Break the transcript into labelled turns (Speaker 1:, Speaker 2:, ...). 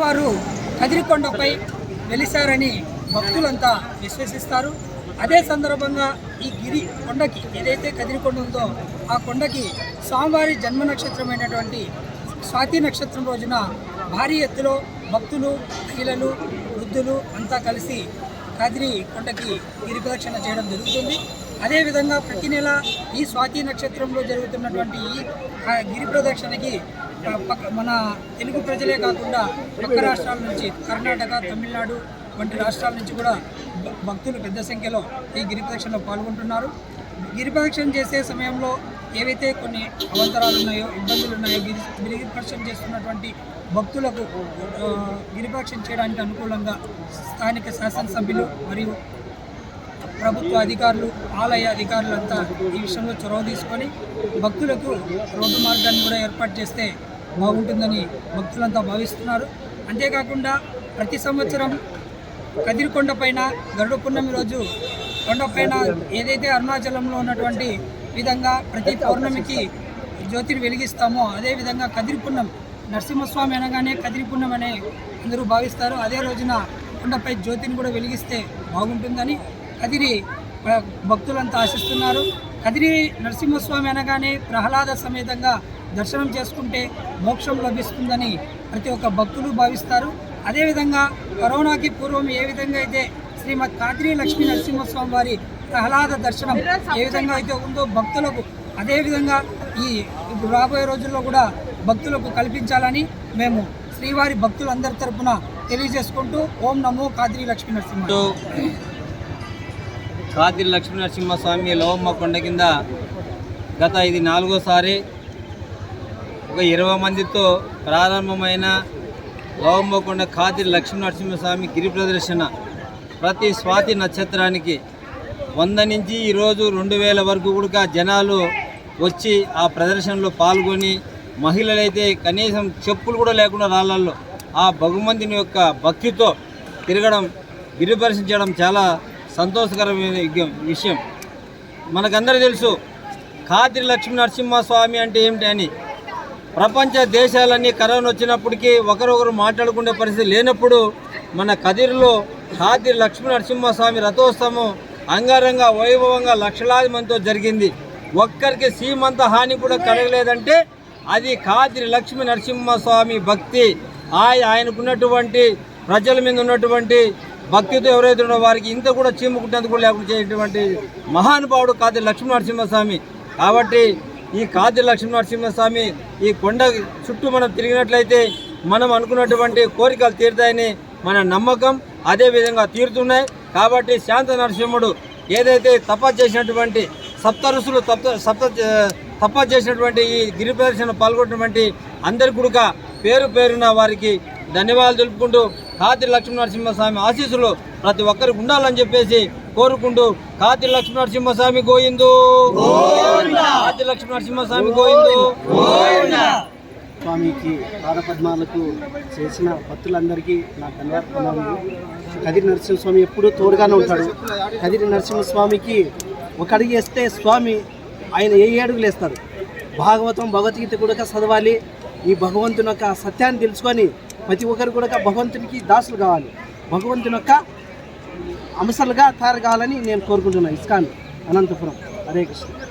Speaker 1: వారు కదిరికొండపై వెలిశారని భక్తులంతా విశ్వసిస్తారు. అదే సందర్భంగా ఈ గిరి కొండకి ఏదైతే కదిరికొండ ఉందో ఆ కొండకి స్వామివారి జన్మ నక్షత్రమైనటువంటి స్వాతి నక్షత్రం రోజున భారీ ఎత్తులో భక్తులు మహిళలు వృద్ధులు అంతా కలిసి కదిరి కొండకి గిరి ప్రదక్షిణ చేయడం జరుగుతుంది. అదేవిధంగా ప్రతి నెల ఈ స్వాతి నక్షత్రంలో జరుగుతున్నటువంటి ఈ గిరి ప్రదక్షిణకి మన తెలుగు ప్రజలే కాకుండా పక్క రాష్ట్రాల నుంచి కర్ణాటక తమిళనాడు వంటి రాష్ట్రాల నుంచి కూడా భ- భక్తులు పెద్ద సంఖ్యలో ఈ గిరిప్రదక్షిణలో పాల్గొంటున్నారు. గిరిప్రదక్షిణ చేసే సమయంలో ఏవైతే కొన్ని అవంతరాలు ఉన్నాయో ఇబ్బందులు ఉన్నాయో గిరి గిరిప్రదక్షిణ చేస్తున్నటువంటి భక్తులకు ఆ, చేయడానికి అనుకూలంగా స్థానిక శాసనసభ్యులు మరియు ప్రభుత్వ అధికారులు ఆలయ అధికారులంతా ఈ విషయంలో చొరవ తీసుకొని భక్తులకు రోడ్డు మార్గాన్ని కూడా ఏర్పాటు చేస్తే బాగుంటుందని భక్తులంతా భావిస్తున్నారు. అంతేకాకుండా ప్రతి సంవత్సరం కదిరికొండ పైన గరుడ పున్నమి రోజు కొండపైన ఏదైతే అరుణాచలంలో ఉన్నటువంటి విధంగా ప్రతి పౌర్ణమికి జ్యోతిని వెలిగిస్తామో అదేవిధంగా కదిరి పున్నం నరసింహస్వామి అనగానే కదిరి పున్నం అనే అందరూ భావిస్తారు. అదే రోజున కొండపై జ్యోతిని కూడా వెలిగిస్తే బాగుంటుందని కదిరి భక్తులంతా ఆశిస్తున్నారు. కదిరి నరసింహస్వామి అనగానే ప్రహ్లాద సమేతంగా దర్శనం చేసుకుంటే మోక్షం లభిస్తుందని ప్రతి ఒక్క భక్తులు భావిస్తారు. అదేవిధంగా కరోనాకి పూర్వం ఏ విధంగా అయితే శ్రీమద్ కాదిరి లక్ష్మీ నరసింహస్వామి వారి ప్రహ్లాద దర్శనం ఏ విధంగా అయితే ఉందో భక్తులకు అదేవిధంగా ఈ ఇప్పుడు రాబోయే రోజుల్లో కూడా భక్తులకు కల్పించాలని మేము శ్రీవారి భక్తులందరి తరపున తెలియజేసుకుంటూ ఓం నమో కాదిరి లక్ష్మీ నరసింహ
Speaker 2: రాత్రి లక్ష్మీ నరసింహస్వామి లోవమ్మ కొండ కింద గత ఇది నాలుగోసారి ఒక ఇరవై మందితో ప్రారంభమైన లోవమ్మ కొండ కాతిరి లక్ష్మీ నరసింహస్వామి గిరి ప్రదర్శన. ప్రతి స్వాతి నక్షత్రానికి వంద నుంచి ఈరోజు రెండు వేల వరకు కూడా జనాలు వచ్చి ఆ ప్రదర్శనలో పాల్గొని మహిళలైతే కనీసం చెప్పులు కూడా లేకుండా రాళ్ళల్లో ఆ భగవంతుని యొక్క భక్తితో తిరగడం గిరి చాలా సంతోషకరమైన విషయం. మనకందరూ తెలుసు కాదిరి లక్ష్మీ నరసింహస్వామి అంటే ఏమిటి అని. ప్రపంచ దేశాలన్నీ కరోనా వచ్చినప్పటికీ ఒకరొకరు మాట్లాడుకునే పరిస్థితి లేనప్పుడు మన కదిరిలో కాదిరి లక్ష్మీ నరసింహస్వామి రథోత్సవం అంగరంగ వైభవంగా లక్షలాది మందితో జరిగింది. ఒక్కరికి సీమంత హాని కూడా కలగలేదంటే అది కాదిరి లక్ష్మీ నరసింహస్వామి భక్తి. ఆయ ఆయనకున్నటువంటి ప్రజల మీద ఉన్నటువంటి భక్తితో ఎవరైతే ఉన్నారో వారికి ఇంత కూడా చీముకుంటేందుకు కూడా లేకుండా చేసేటువంటి మహానుభావుడు కాదిరి లక్ష్మీ నరసింహస్వామి కాబట్టి ఈ కాదిరి లక్ష్మీ నరసింహస్వామి ఈ కొండ చుట్టూ మనం తిరిగినట్లయితే మనం అనుకున్నటువంటి కోరికలు తీరుతాయని మన నమ్మకం. అదే విధంగా తీరుతున్నాయి. కాబట్టి శాంత నరసింహుడు ఏదైతే తప చేసినటువంటి సప్త ఋషులు తప్త సప్త తప చేసినటువంటి ఈ గిరి ప్రదర్శన పాల్గొన్నటువంటి అందరి కూడా పేరు పేరున వారికి ధన్యవాదాలు తెలుపుకుంటూ కాతిరి లక్ష్మీ నరసింహస్వామి ఆశీస్సులు ప్రతి ఒక్కరికి ఉండాలని చెప్పేసి కోరుకుంటూ కాతిరి లక్ష్మీ నరసింహస్వామి గోయిందు కాతిరి లక్ష్మీ నరసింహస్వామి గోయిందు
Speaker 3: స్వామికి పాదపద్మాలకు చేసిన భక్తులందరికీ నా ధన్యవాదాలు. కదిరి నరసింహస్వామి ఎప్పుడూ తోడుగానే ఉంటాడు. కదిరి నరసింహస్వామికి ఒక అడుగు వేస్తే స్వామి ఆయన ఏ అడుగులు వేస్తాడు భాగవతం భగవద్గీత కూడా చదవాలి. ఈ భగవంతుని యొక్క సత్యాన్ని తెలుసుకొని ప్రతి ఒక్కరు కూడా భగవంతునికి దాసులు కావాలి. భగవంతుని యొక్క అంశాలుగా తయారు కావాలని నేను కోరుకుంటున్నాను. ఇస్కాన్ అనంతపురం. హరే కృష్ణ.